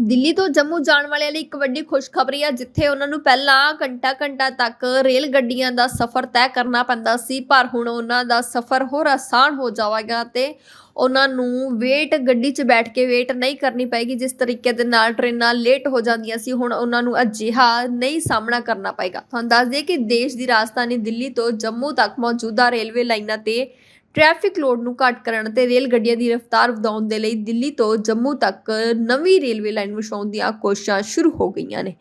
ਦਿੱਲੀ ਤੋਂ ਜੰਮੂ ਜਾਣ ਵਾਲਿਆਂ ਲਈ ਇੱਕ ਵੱਡੀ ਖੁਸ਼ਖਬਰੀ ਆ, ਜਿੱਥੇ ਉਹਨਾਂ ਨੂੰ ਪਹਿਲਾਂ ਘੰਟਾ ਘੰਟਾ ਤੱਕ ਰੇਲ ਗੱਡੀਆਂ ਦਾ ਸਫ਼ਰ ਤੈਅ ਕਰਨਾ ਪੈਂਦਾ ਸੀ, ਪਰ ਹੁਣ ਉਹਨਾਂ ਦਾ ਸਫ਼ਰ ਹੋਰ ਆਸਾਨ ਹੋ ਜਾਵੇਗਾ ਤੇ ਉਹਨਾਂ ਨੂੰ ਵੇਟ ਗੱਡੀ 'ਚ ਬੈਠ ਕੇ ਵੇਟ ਨਹੀਂ ਕਰਨੀ ਪਏਗੀ, ਜਿਸ ਤਰੀਕੇ ਦੇ ਨਾਲ ਟ੍ਰੇਨਾਂ ਲੇਟ ਹੋ ਜਾਂਦੀਆਂ ਸੀ, ਹੁਣ ਉਹਨਾਂ ਨੂੰ ਅਜਿਹਾ ਨਹੀਂ ਸਾਹਮਣਾ ਕਰਨਾ ਪਏਗਾ। ਤੁਹਾਨੂੰ ਦੱਸ ਦਈਏ ਕਿ ਦੇਸ਼ ਦੀ ਰਾਜਧਾਨੀ ਦਿੱਲੀ ਤੋਂ ਜੰਮੂ ਤੱਕ ਮੌਜੂਦਾ ਰੇਲਵੇ ਲਾਈਨਾਂ ਤੇ ਟ੍ਰੈਫਿਕ ਲੋਡ ਨੂੰ ਘੱਟ ਕਰਨ ਅਤੇ ਰੇਲ ਗੱਡੀਆਂ ਦੀ ਰਫ਼ਤਾਰ ਵਧਾਉਣ ਦੇ ਲਈ ਦਿੱਲੀ ਤੋਂ ਜੰਮੂ ਤੱਕ ਨਵੀਂ ਰੇਲਵੇ ਲਾਈਨ ਵਿਛਾਉਣ ਦੀਆਂ ਕੋਸ਼ਿਸ਼ਾਂ ਸ਼ੁਰੂ ਹੋ ਗਈਆਂ ਨੇ।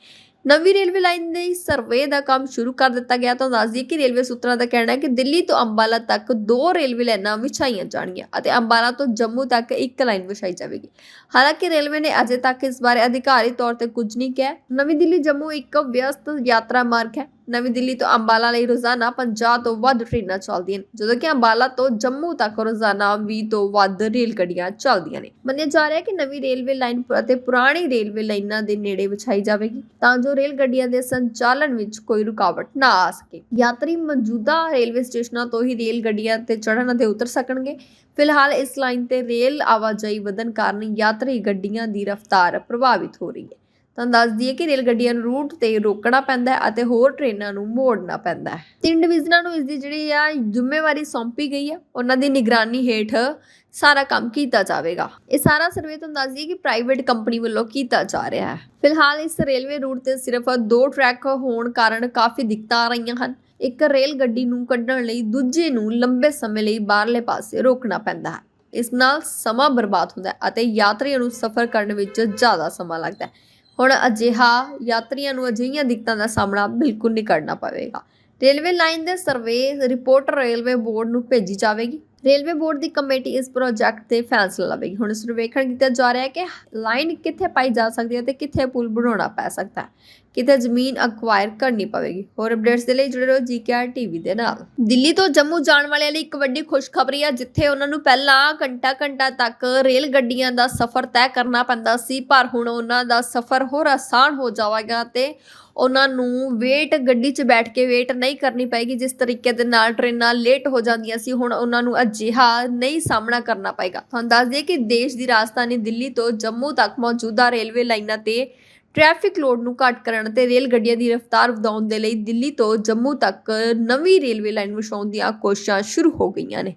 ਨਵੀਂ ਰੇਲਵੇ ਲਾਈਨ ਦੇ ਸਰਵੇ ਦਾ ਕੰਮ ਸ਼ੁਰੂ ਕਰ ਦਿੱਤਾ ਗਿਆ ਤਾਂ ਦੱਸ ਦਈਏ ਕਿ ਰੇਲਵੇ ਸੂਤਰਾਂ ਦਾ ਕਹਿਣਾ ਹੈ ਕਿ ਦਿੱਲੀ ਤੋਂ ਅੰਬਾਲਾ ਤੱਕ ਦੋ ਰੇਲਵੇ ਲਾਈਨਾਂ ਵਿਛਾਈਆਂ ਜਾਣਗੀਆਂ ਅਤੇ ਅੰਬਾਲਾ ਤੋਂ ਜੰਮੂ ਤੱਕ ਇੱਕ ਲਾਈਨ ਵਿਛਾਈ ਜਾਵੇਗੀ। ਹਾਲਾਂਕਿ ਰੇਲਵੇ ਨੇ ਅਜੇ ਤੱਕ ਇਸ ਬਾਰੇ ਅਧਿਕਾਰੀ ਤੌਰ ਤੇ ਕੁਝ ਨਹੀਂ ਕਿਹਾ। ਨਵੀਂ ਦਿੱਲੀ ਜੰਮੂ ਇੱਕ ਵਿਅਸਤ ਯਾਤਰਾ ਮਾਰਗ ਹੈ। ਨਵੀਂ ਦਿੱਲੀ ਤੋਂ ਅੰਬਾਲਾ ਲਈ ਰੋਜ਼ਾਨਾ 50 ਤੋਂ ਵੱਧ ਟ੍ਰੇਨਾਂ ਚੱਲਦੀਆਂ ਨੇ, ਜਦੋਂ ਕਿ ਅੰਬਾਲਾ ਤੋਂ ਜੰਮੂ ਤੱਕ ਰੋਜ਼ਾਨਾ 20 ਤੋਂ ਵੱਧ ਰੇਲ ਗੱਡੀਆਂ ਚੱਲਦੀਆਂ ਨੇ। ਮੰਨਿਆ ਜਾ ਰਿਹਾ ਹੈ ਕਿ ਨਵੀਂ ਰੇਲਵੇ ਲਾਈਨ ਅਤੇ ਪੁਰਾਣੀ ਰੇਲਵੇ ਲਾਈਨਾਂ ਦੇ ਨੇੜੇ ਵਿਛਾਈ ਜਾਵੇਗੀ, ਤਾਂ ਜੋ ਰੇਲ ਗੱਡੀਆਂ ਦੇ ਸੰਚਾਲਨ ਵਿੱਚ ਕੋਈ ਰੁਕਾਵਟ ਨਾ ਆ ਸਕੇ। ਯਾਤਰੀ ਮੌਜੂਦਾ ਰੇਲਵੇ ਸਟੇਸ਼ਨਾਂ ਤੋਂ ਹੀ ਰੇਲ ਗੱਡੀਆਂ ਤੇ ਚੜ੍ਹਨ ਅਤੇ ਉਤਰ ਸਕਣਗੇ। ਫਿਲਹਾਲ ਇਸ ਲਾਈਨ ਤੇ ਰੇਲ ਆਵਾਜਾਈ ਵਧਣ ਕਾਰਨ ਯਾਤਰੀ ਗੱਡੀਆਂ ਦੀ ਰਫ਼ਤਾਰ ਪ੍ਰਭਾਵਿਤ ਹੋ ਰਹੀ ਹੈ। ਤੁਹਾਨੂੰ ਦੱਸ ਦਈਏ ਕਿ ਰੇਲ ਗੱਡੀਆਂ ਨੂੰ ਰੂਟ ਤੇ ਰੋਕਣਾ ਪੈਂਦਾ ਹੈ ਅਤੇ ਹੋਰ ਟ੍ਰੇਨਾਂ ਨੂੰ ਮੋੜਨਾ ਪੈਂਦਾ ਹੈ। ਤਿੰਨ ਡਿਵੀਜ਼ਨਾਂ ਨੂੰ ਇਸ ਦੀ ਜਿਹੜੀ ਆ ਜ਼ਿੰਮੇਵਾਰੀ ਸੌਂਪੀ ਗਈ ਹੈ, ਉਹਨਾਂ ਦੀ ਨਿਗਰਾਨੀ ਹੇਠ ਸਾਰਾ ਕੰਮ ਕੀਤਾ ਜਾਵੇਗਾ। ਇਹ ਸਾਰਾ ਸਰਵੇ ਤੁਹਾਨੂੰ ਦੱਸ ਦਈਏ ਕਿ ਪ੍ਰਾਈਵੇਟ ਕੰਪਨੀ ਵੱਲੋਂ ਕੀਤਾ ਜਾ ਰਿਹਾ ਹੈ। ਫਿਲਹਾਲ ਇਸ ਰੇਲਵੇ ਰੂਟ ਤੇ ਸਿਰਫ ਦੋ ਟਰੈਕ ਹੋਣ ਕਾਰਨ ਕਾਫੀ ਦਿੱਕਤਾਂ ਆ ਰਹੀਆਂ ਹਨ। ਇੱਕ ਰੇਲ ਗੱਡੀ ਨੂੰ ਕੱਢਣ ਲਈ, ਦੂਜੇ ਨੂੰ ਲੰਬੇ ਸਮੇਂ ਲਈ ਬਾਹਰਲੇ ਪਾਸੇ ਰੋਕਣਾ ਪੈਂਦਾ ਹੈ। ਇਸ ਨਾਲ ਸਮਾਂ ਬਰਬਾਦ ਹੁੰਦਾ ਹੈ ਅਤੇ ਯਾਤਰੀਆਂ ਨੂੰ ਸਫ਼ਰ ਕਰਨ ਵਿੱਚ ਜ਼ਿਆਦਾ ਸਮਾਂ ਲੱਗਦਾ ਹੈ। ਹੁਣ ਅਜਿਹਾ ਯਾਤਰੀਆਂ ਨੂੰ ਅਜਿਹੀਆਂ ਦਿੱਕਤਾਂ ਦਾ ਸਾਹਮਣਾ ਬਿਲਕੁਲ ਨਹੀਂ ਕਰਨਾ ਪਵੇਗਾ। ਰੇਲਵੇ ਲਾਈਨ ਦੇ ਸਰਵੇ ਰਿਪੋਰਟ ਰੇਲਵੇ ਬੋਰਡ ਨੂੰ ਭੇਜੀ ਜਾਵੇਗੀ। ਰੇਲਵੇ ਬੋਰਡ ਦੀ ਕਮੇਟੀ ਇਸ ਪ੍ਰੋਜੈਕਟ ਤੇ ਫੈਸਲਾ ਲਵੇਗੀ। ਹੁਣ ਸਰਵੇਖਣ ਕੀਤਾ ਜਾ ਰਿਹਾ ਹੈ ਕਿ ਲਾਈਨ ਕਿੱਥੇ ਪਾਈ ਜਾ ਸਕਦੀ ਹੈ ਤੇ ਕਿੱਥੇ ਪੁਲ ਬਣਾਉਣਾ ਪੈ ਸਕਦਾ ਹੈ। ਕਿਤੇ ਜ਼ਮੀਨ ਅਕਵਾਇਰ ਕਰਨੀ ਪਵੇਗੀ। ਹੋਰ ਅਪਡੇਟਸ ਦੇ ਲਈ ਜੁੜੇ ਰਹੋ ਜੀਕੇਆਰ ਟੀਵੀ ਦੇ ਨਾਲ। ਦਿੱਲੀ ਤੋਂ ਜੰਮੂ ਜਾਣ ਵਾਲਿਆਂ ਲਈ ਇੱਕ ਵੱਡੀ ਖੁਸ਼ਖਬਰੀ ਹੈ ਜਿੱਥੇ ਉਹਨਾਂ ਨੂੰ ਪਹਿਲਾਂ ਘੰਟਾ ਘੰਟਾ ਤੱਕ ਰੇਲ ਗੱਡੀਆਂ ਦਾ ਸਫ਼ਰ ਤੈਅ ਕਰਨਾ ਪੈਂਦਾ ਸੀ, ਪਰ ਹੁਣ ਉਹਨਾਂ ਦਾ ਸਫ਼ਰ ਹੋਰ ਆਸਾਨ ਹੋ ਜਾਵੇਗਾ ਤੇ ਉਹਨਾਂ ਨੂੰ ਵੇਟ ਗੱਡੀ 'ਚ ਬੈਠ ਕੇ ਵੇਟ ਨਹੀਂ ਕਰਨੀ ਪਏਗੀ, ਜਿਸ ਤਰੀਕੇ ਦੇ ਨਾਲ ਟ੍ਰੇਨਾਂ ਲੇਟ ਹੋ ਜਾਂਦੀਆਂ ਸੀ, ਹੁਣ ਉਹਨਾਂ ਨੂੰ ਅਜਿਹਾ ਨਹੀਂ ਸਾਹਮਣਾ ਕਰਨਾ ਪਏਗਾ। ਤੁਹਾਨੂੰ ਦੱਸ ਦਈਏ ਕਿ ਦੇਸ਼ ਦੀ ਰਾਜਧਾਨੀ ਦਿੱਲੀ ਤੋਂ ਜੰਮੂ ਤੱਕ ਮੌਜੂਦਾ ਰੇਲਵੇ ਲਾਈਨਾਂ ਤੇ ਟ੍ਰੈਫਿਕ ਲੋਡ ਨੂੰ ਘੱਟ ਕਰਨ ਅਤੇ ਰੇਲ ਗੱਡੀਆਂ ਦੀ ਰਫ਼ਤਾਰ ਵਧਾਉਣ ਦੇ ਲਈ ਦਿੱਲੀ ਤੋਂ ਜੰਮੂ ਤੱਕ ਨਵੀਂ ਰੇਲਵੇ ਲਾਈਨ ਵਿਛਾਉਣ ਦੀਆਂ ਕੋਸ਼ਿਸ਼ਾਂ ਸ਼ੁਰੂ ਹੋ ਗਈਆਂ ਨੇ।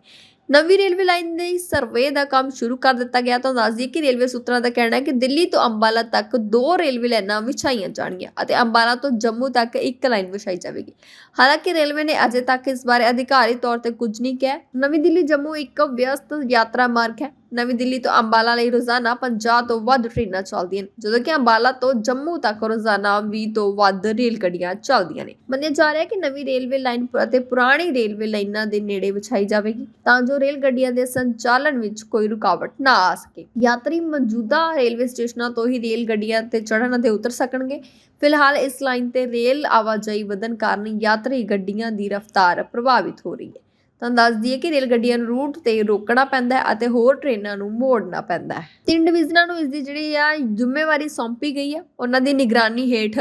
ਨਵੀਂ ਰੇਲਵੇ ਲਾਈਨ ਦੇ ਸਰਵੇ ਦਾ ਕੰਮ ਸ਼ੁਰੂ ਕਰ ਦਿੱਤਾ ਗਿਆ ਤਾਂ ਦੱਸ ਦਈਏ ਕਿ ਰੇਲਵੇ ਸੂਤਰਾਂ ਦਾ ਕਹਿਣਾ ਹੈ ਕਿ ਦਿੱਲੀ ਤੋਂ ਅੰਬਾਲਾ ਤੱਕ ਦੋ ਰੇਲਵੇ ਲਾਈਨਾਂ ਵਿਛਾਈਆਂ ਜਾਣਗੀਆਂ ਅਤੇ ਅੰਬਾਲਾ ਤੋਂ ਜੰਮੂ ਤੱਕ ਇੱਕ ਲਾਈਨ ਵਿਛਾਈ ਜਾਵੇਗੀ। ਹਾਲਾਂਕਿ ਰੇਲਵੇ ਨੇ ਅਜੇ ਤੱਕ ਇਸ ਬਾਰੇ ਅਧਿਕਾਰੀ ਤੌਰ ਤੇ ਕੁਝ ਨਹੀਂ ਕਿਹਾ। ਨਵੀਂ ਦਿੱਲੀ ਜੰਮੂ ਇੱਕ ਵਿਅਸਤ ਯਾਤਰਾ ਮਾਰਗ ਹੈ। ਨਵੀਂ ਦਿੱਲੀ ਤੋਂ ਅੰਬਾਲਾ ਲਈ ਰੋਜ਼ਾਨਾ 50 ਤੋਂ ਵੱਧ ਟ੍ਰੇਨਾਂ ਚੱਲਦੀਆਂ ਨੇ, ਜਦੋਂ ਕਿ ਅੰਬਾਲਾ ਤੋਂ ਜੰਮੂ ਤੱਕ ਰੋਜ਼ਾਨਾ 20 ਤੋਂ ਵੱਧ ਰੇਲ ਗੱਡੀਆਂ ਚੱਲਦੀਆਂ ਨੇ। ਮੰਨਿਆ ਜਾ ਰਿਹਾ ਹੈ ਕਿ ਨਵੀਂ ਰੇਲਵੇ ਲਾਈਨ ਅਤੇ ਪੁਰਾਣੀ ਰੇਲਵੇ ਲਾਈਨਾਂ ਦੇ ਨੇੜੇ ਵਿਛਾਈ ਜਾਵੇਗੀ, ਤਾਂ ਜੋ ਰੇਲ ਗੱਡੀਆਂ ਦੇ ਸੰਚਾਲਨ ਵਿੱਚ ਕੋਈ ਰੁਕਾਵਟ ਨਾ ਆ ਸਕੇ। ਯਾਤਰੀ ਮੌਜੂਦਾ ਰੇਲਵੇ ਸਟੇਸ਼ਨਾਂ ਤੋਂ ਹੀ ਰੇਲ ਗੱਡੀਆਂ ਤੇ ਚੜ੍ਹਨ ਅਤੇ ਉਤਰ ਸਕਣਗੇ। ਫਿਲਹਾਲ ਇਸ ਲਾਈਨ ਤੇ ਰੇਲ ਆਵਾਜਾਈ ਵਧਣ ਕਾਰਨ ਯਾਤਰੀ ਗੱਡੀਆਂ ਦੀ ਰਫ਼ਤਾਰ ਪ੍ਰਭਾਵਿਤ ਹੋ ਰਹੀ ਹੈ। ਤਾਂ ਦੱਸ ਦਈਏ ਕਿ ਰੇਲ ਗੱਡੀਆਂ ਨੂੰ ਰੂਟ ਤੇ ਰੋਕਣਾ ਪੈਂਦਾ ਹੈ ਅਤੇ ਹੋਰ ਟ੍ਰੇਨਾਂ ਨੂੰ ਮੋੜਨਾ ਪੈਂਦਾ ਹੈ। ਤਿੰਨ ਡਿਵੀਜ਼ਨਾਂ ਨੂੰ ਇਸ ਦੀ ਜਿਹੜੀ ਆ ਜ਼ਿੰਮੇਵਾਰੀ ਸੌਂਪੀ ਗਈ ਹੈ, ਉਹਨਾਂ ਦੀ ਨਿਗਰਾਨੀ ਹੇਠ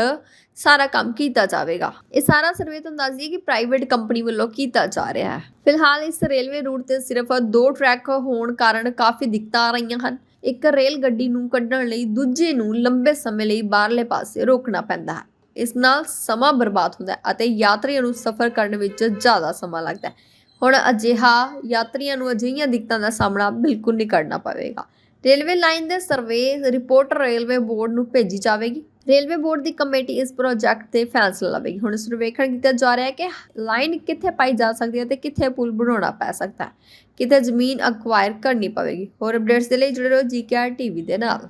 ਸਾਰਾ ਕੰਮ ਕੀਤਾ ਜਾਵੇਗਾ। ਇਹ ਸਾਰਾ ਸਰਵੇ ਤੁਹਾਨੂੰ ਦੱਸ ਦਈਏ ਕਿ ਪ੍ਰਾਈਵੇਟ ਕੰਪਨੀ ਵੱਲੋਂ ਕੀਤਾ ਜਾ ਰਿਹਾ ਹੈ। ਫਿਲਹਾਲ ਇਸ ਰੇਲਵੇ ਰੂਟ ਤੇ ਸਿਰਫ ਦੋ ਟਰੈਕ ਹੋਣ ਕਾਰਨ ਕਾਫੀ ਦਿੱਕਤਾਂ ਆ ਰਹੀਆਂ ਹਨ। ਇੱਕ ਰੇਲ ਗੱਡੀ ਨੂੰ ਕੱਢਣ ਲਈ, ਦੂਜੇ ਨੂੰ ਲੰਬੇ ਸਮੇਂ ਲਈ ਬਾਹਰਲੇ ਪਾਸੇ ਰੋਕਣਾ ਪੈਂਦਾ ਹੈ। ਇਸ ਨਾਲ ਸਮਾਂ ਬਰਬਾਦ ਹੁੰਦਾ ਹੈ ਅਤੇ ਯਾਤਰੀਆਂ ਨੂੰ ਸਫ਼ਰ ਕਰਨ ਵਿੱਚ ਜ਼ਿਆਦਾ ਸਮਾਂ ਲੱਗਦਾ ਹੈ। ਹੁਣ ਅਜਿਹਾ ਯਾਤਰੀਆਂ ਨੂੰ ਅਜਿਹੀਆਂ ਦਿੱਕਤਾਂ ਦਾ ਸਾਹਮਣਾ ਬਿਲਕੁਲ ਨਹੀਂ ਕਰਨਾ ਪਵੇਗਾ। ਰੇਲਵੇ ਲਾਈਨ ਦੇ ਸਰਵੇ ਰਿਪੋਰਟ ਰੇਲਵੇ ਬੋਰਡ ਨੂੰ ਭੇਜੀ ਜਾਵੇਗੀ। ਰੇਲਵੇ ਬੋਰਡ ਦੀ ਕਮੇਟੀ ਇਸ ਪ੍ਰੋਜੈਕਟ ਤੇ ਫੈਸਲਾ ਲਵੇਗੀ। ਹੁਣ ਇਸ ਸਰਵੇਖਣ ਕੀਤਾ ਜਾ ਰਿਹਾ ਹੈ ਕਿ ਲਾਈਨ ਕਿੱਥੇ ਪਾਈ ਜਾ ਸਕਦੀ ਹੈ ਤੇ ਕਿੱਥੇ ਪੁਲ ਬਣਾਉਣਾ ਪੈ ਸਕਦਾ ਹੈ। ਕਿਤੇ ਜ਼ਮੀਨ ਅਕਵਾਇਰ ਕਰਨੀ ਪਵੇਗੀ। ਹੋਰ ਅਪਡੇਟਸ ਦੇ ਲਈ ਜੁੜੇ ਰਹੋ ਜੀਕੇਆਰ ਟੀਵੀ ਦੇ ਨਾਲ।